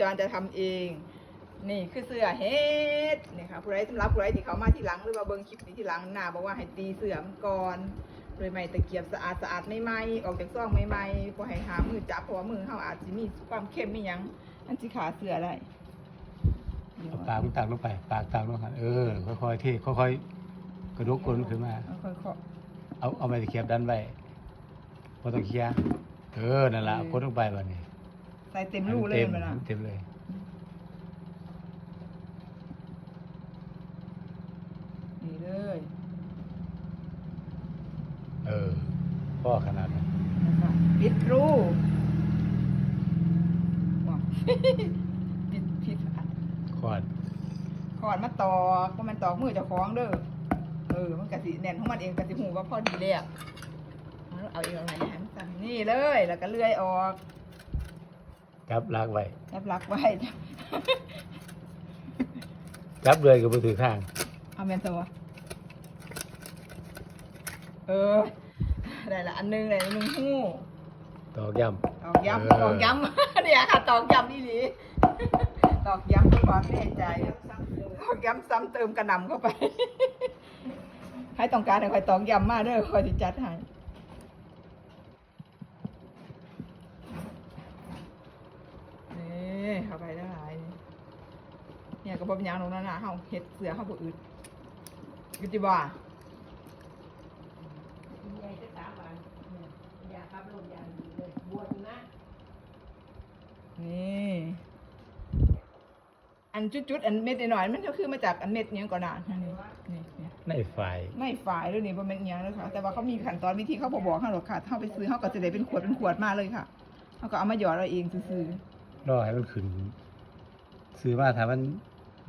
จรจะทำเอง นี่คือเสื้อเฮ็ดนี่ค่ะผู้ใดสำหรับผู้ใดที่เขามาที่หลังหรือว่าเบิ่งคลิปนี้ที่หลังหน้าบอกว่าให้ตีเสื้อมันก่อนโดยไม้ตะเกียบสะอาดสะอาดใหม่ๆออกจากซองใหม่ๆบ่ให้หามือจับเพราะว่ามือเฮาอาจสิมีความเข้มไมีหยังอันสิขาเสื้อได้ปากมันตักลงไป ปากตักลงไปเออค่อยๆเทค่อยๆกระดกกลนขึ้นมาเอาเอาไม้ตะเกียบดันไว้บ่ต้องเคลียเออนั่นละกดลงไปบัดนี้ ใส่เต็มรูเลยเต็มมันน่ะเต็มเลย นี่เลย เออพ่อขนาดนั้นนะคะปิดรูว้าวปิดผิดอันขวดขอดมาตอกก็มันตอกมือเจ้าของเด้อ เออ มันกะสิแน่นของมันเองกะสิหูว่าพอดีเลยอะเอาเอาอีกอะไรนะสั่นนี่เลย แล้วก็เลื่อยออก จับลากไว้ จับลักไว้ จับเลยก็บ่ถือข้าง เอาแมนตัวเออ ได้ละอันหนึงได้ละหนึ่งหูตอกย่ำ ตอกย้ำเออตอกย้ำ เนี่ยค่ะตอกย้ำนี่หลีตอกย้ำเพื่อความแน่ใจตอกย้ำซ้ำเติมกระหน่ำเข้าไป ให้ต้องการให้คอยตอกย้ำมาเด้อคอยจิจัดให้นี่เข้าไปได้หลายนี่ เนี่ยกระบอกยางลงนั่นน่ะเฮาเห็ดเสือเฮาบ่อึดอึดจิบ่าใหญ่จะสามวันเนี่ยอยากขับรถอย่างดีเลยบวชนะนี่อันจุดๆอันเม็ดหน่อยๆมันก็คือมาจากอันเม็ดเนี้ยก่อนนะนี่นี่นี่ ในไฟไม่ฝ่ายด้วยนี่บ่แม่นอิหยังเลยค่ะ แต่ว่าเขามีขั้นตอนวิธีเขาบ่บอกเฮาหรอกค่ะเฮาไปซื้อเฮาก็จะได้เป็นขวดเป็นขวดมาเลยค่ะเฮาก็เอามาหยอดเราเองซื่อรอให้มันขึ้น ซื้อมาถ้ามัน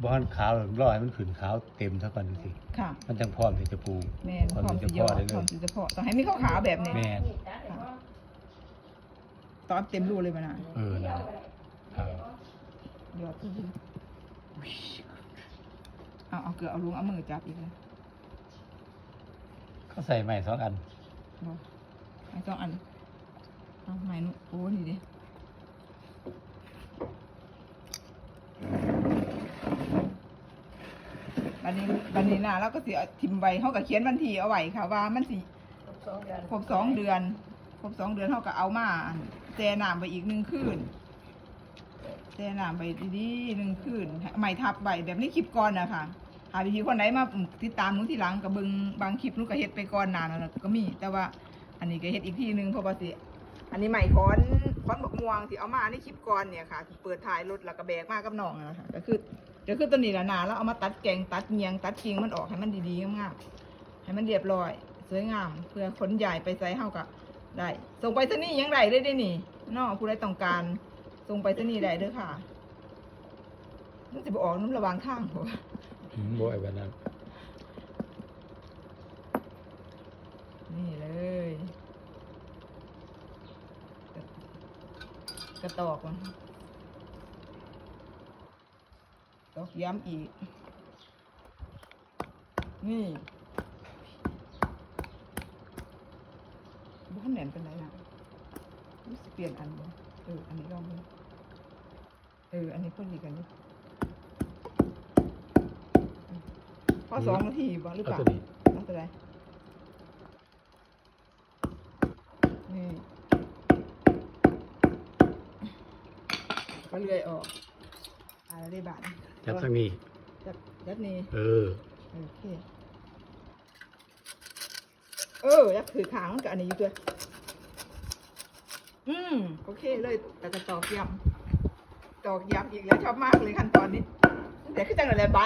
บ่อนขาวรอให้มันขึ้นขาวเต็มเท่ากันสิๆค่ะ มันจังพร้อมที่จะปลูกแม่นพร้อมพร้อมที่สิจะหยพออดได้เลพร้อมยสิจะเพาะต้องให้มีขาวๆแบบนี้แม่นนี่ตัดเลยว่าตอนเต็มรูเลยบ่น่ะเออนั่นแหละครับหยอดซื่อๆเอาเอาเกลือเอาลุงเอามือจับอีกเลยเขาใส่ไม้สองอันบ่ไอ้สองอันเอาไม้นุโอ้นี่ดิ บันนี้บันนี้นะเราก็สิเอาทิมไว้เขาก็เขียนวันที่เอาไว้ค่ะว่ามันสิสองเดือนครบสองเดือนครบสองเดือนเขาก็เอามาอั่นแช่น้ำไปอีกหนึ่งคืนแช่น้ำไปดีๆหนึ่งคืนใหม่ทับใบแบบนี้คลิปก่อนนะคะหาวิธีคนไหนมาติดตามหนูทีหลังกับเบิงบางคลิปหนูก็เฮ็ดไปก่อนนานแล้วก็มี แต่ว่าอันนี้ก็เฮ็ดอีกทีหนึ่งเพราะว่าสิอันนี้ใหม่ค้อนค้อนบกม่วงที่เอามาในคลิปก่อนเนี่ยค่ะที่เปิดถ่ายรถแล้วก็แบกมากับน้องนั่นแหละค่ะก็คือ ก็คือตัวนี้แหละนาแล้วเอามาตัดแกงตัดเงียงตัดกิ่งมันออกให้มันดีๆงามๆให้มันเรียบร้อย สวยงาม เพื่อขนใหญ่ไปใส่เฮาก็ได้ส่งไปสนี่ยังได้เลยได้นี่เนอกผู้ใดต้องการส่งไปสนี่ได้เด้อค่ะมันจะบออกน้ำระหวางทางบ่อืมบ่ไอ้แบบนั้นนี่เลยกระตอกมัน ตอกย้ำอีก นี่บ้านแหนเป็นไรนะรู้สึกเปลี่ยนอันบ่เออ อันนี้ลองดูเออ อันนี้พอดีกันนี่พอสองนาทีบ่หรือเปล่าตัวนี้ไม่เป็นไรนี่ก็เลื่อยออก ไรได้บาทจับทางนี้จับยัดนี่เออโอเคเออยัดถือขางมันกับอันนี้อยู่ด้วยอืมโอเคเลยแต่จะตอกย้ำตอกย้ำอีกแล้วชอบมากเลยขั้นตอนนี้แต่คือจังเลยบะ